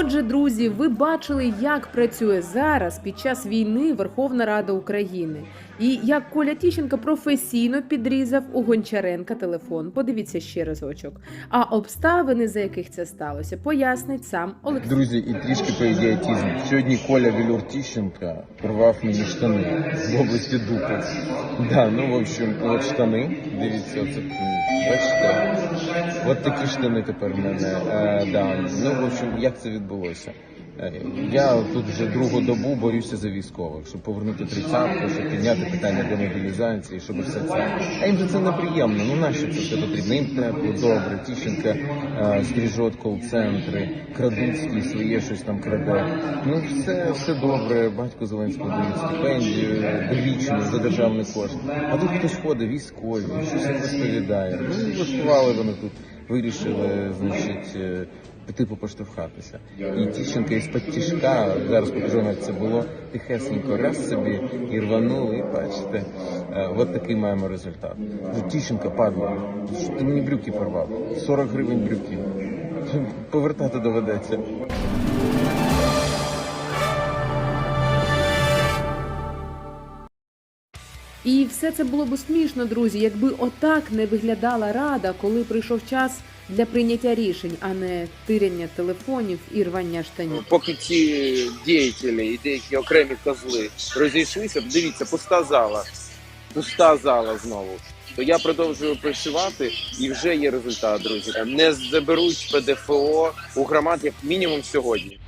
Отже, друзі, ви бачили, як працює зараз під час війни Верховна Рада України, і як Коля Тіщенко професійно підрізав у Гончаренка телефон. Подивіться ще разочок. А обставини, за яких це сталося, пояснить сам Олексій. Друзі, і трішки по ідіотізму. Сьогодні Коля Вілюр Тіщенка порвав мені штани в області дупи. Да, ну в общем, от штани. Дивіться, оце бачите. От такі штани тепер в мене. Е, да. Ну, в общем, як це відбулося? Е, Я тут вже другу добу борюся за військових, щоб повернути тридцятку, щоб підняти питання демобілізації, щоб все це. А їм же це неприємно. Ну нащо це все потрібно? Їм тепло, добре. Тіщенка е, стріжот кол-центри, крадуцький своє щось там краде. Ну все, все добре. Батько Зеленського дає стипендію довічну за державний кошт. А тут хтось ходить, військові, щось розповідає. Ну влаштували вони тут, вирішили, значить. е, Піти попоштовхатися. І Тіщенка із підтяжка, зараз покажу, як це було, тихесенько раз собі і рванули, і бачите, е, от такий маємо результат. Ну, Тіщенка падла, ти мені брюки порвав, 40 гривень брюків. Повертати доведеться. І все це було б смішно, друзі, якби отак не виглядала рада, коли прийшов час для прийняття рішень, а не тиряння телефонів і рвання штанів. поки ці діятелі і деякі окремі козли розійшлися, дивіться, пуста зала, пуста зала знову. То я продовжую працювати і вже є результат, друзі. Не заберуть ПДФО у громад як мінімум сьогодні.